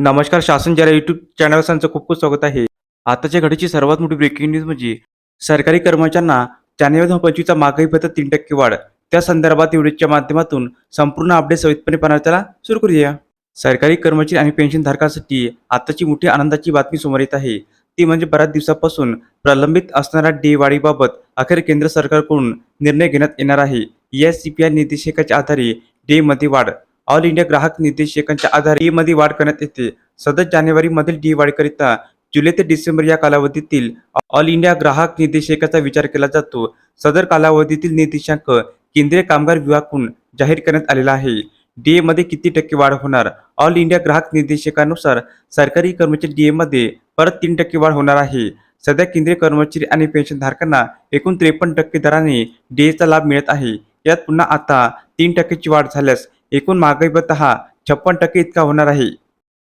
नमस्कार शासन जरा युट्यूब चॅनल त्यांचं खूप खूप स्वागत आहे. आताच्या घडीची सर्वात मोठी ब्रेकिंग न्यूज म्हणजे सरकारी कर्मचाऱ्यांना जानेवारी दोन पंचवीसचा महागाई भत्ता तीन टक्के वाढ. त्या संदर्भात व्हिडिओच्या माध्यमातून संपूर्ण अपडेट सवितपणे पाहण्याला सुरू करूया. सरकारी कर्मचारी आणि पेन्शनधारकांसाठी आताची मोठी आनंदाची बातमी समोर येत आहे. ती म्हणजे बऱ्याच दिवसापासून प्रलंबित असणाऱ्या डे वाढीबाबत अखेर केंद्र सरकारकडून निर्णय घेण्यात येणार आहे. या सी पी आय निर्देशिकाच्या आधारे डेमध्ये वाढ. ऑल इंडिया ग्राहक निर्देशकांच्या आधारे ई मध्ये वाढ करण्यात येते. सदर जानेवारी मधील डी वाढीकरिता जुलै ते डिसेंबर या कालावधीतील ऑल इंडिया ग्राहक निर्देशकाचा विचार केला जातो. सदर कालावधीतील निर्देशांक केंद्रीय कामगार विभागाकडून जाहीर करण्यात आलेला आहे. डीए मध्ये किती टक्के वाढ होणार? ऑल इंडिया ग्राहक निर्देशकानुसार सरकारी कर्मचारी डीए मध्ये परत तीन टक्के वाढ होणार आहे. सध्या केंद्रीय कर्मचारी आणि पेन्शनधारकांना एकूण त्रेपन्न टक्के दराने डीएचा लाभ मिळत आहे. यात पुन्हा आता तीन टक्क्याची वाढ झाल्यास एकूण महागाई भत्ता हा छप्पन टक्के इतका होणार आहे.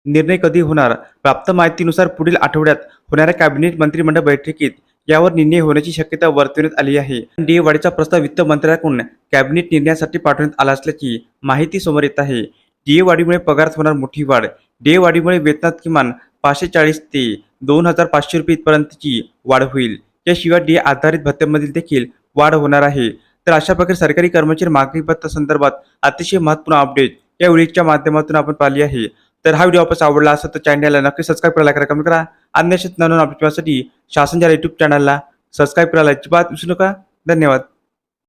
निर्णय कधी होणार? प्राप्त माहितीनुसार पुढील आठवड्यात होणाऱ्या कॅबिनेट मंत्रिमंडळ बैठकीत यावर निर्णय होण्याची शक्यता वर्तवण्यात आली आहे. डी वाढीचा प्रस्ताव वित्त मंत्र्याकडून कॅबिनेट निर्णयासाठी पाठवण्यात आला असल्याची माहिती समोर येत आहे. डीए वाढीमुळे पगारात होणार मोठी वाढ. डीए वाढीमुळे वेतनात किमान पाचशे चाळीस ते दोन हजार पाचशे रुपये इथपर्यंतची वाढ होईल. याशिवाय डीए आधारित भत्त्यामधील देखील वाढ होणार आहे. तर अशा प्रकारे सरकारी कर्मचारी मागणी भत्ता संदर्भात अतिशय महत्त्वपूर्ण अपडेट या व्हिडिओच्या माध्यमातून आपण पाहिली आहे. तर हा व्हिडिओ आपण आवडला असेल तर चॅनलला नक्की सबस्क्राईब करायला करा कमेंट करा. अन्य नवीन अपडेटसाठी शासन युट्यूब चॅनलला सबस्क्राईब करायला अजिबात विसरू नका. धन्यवाद.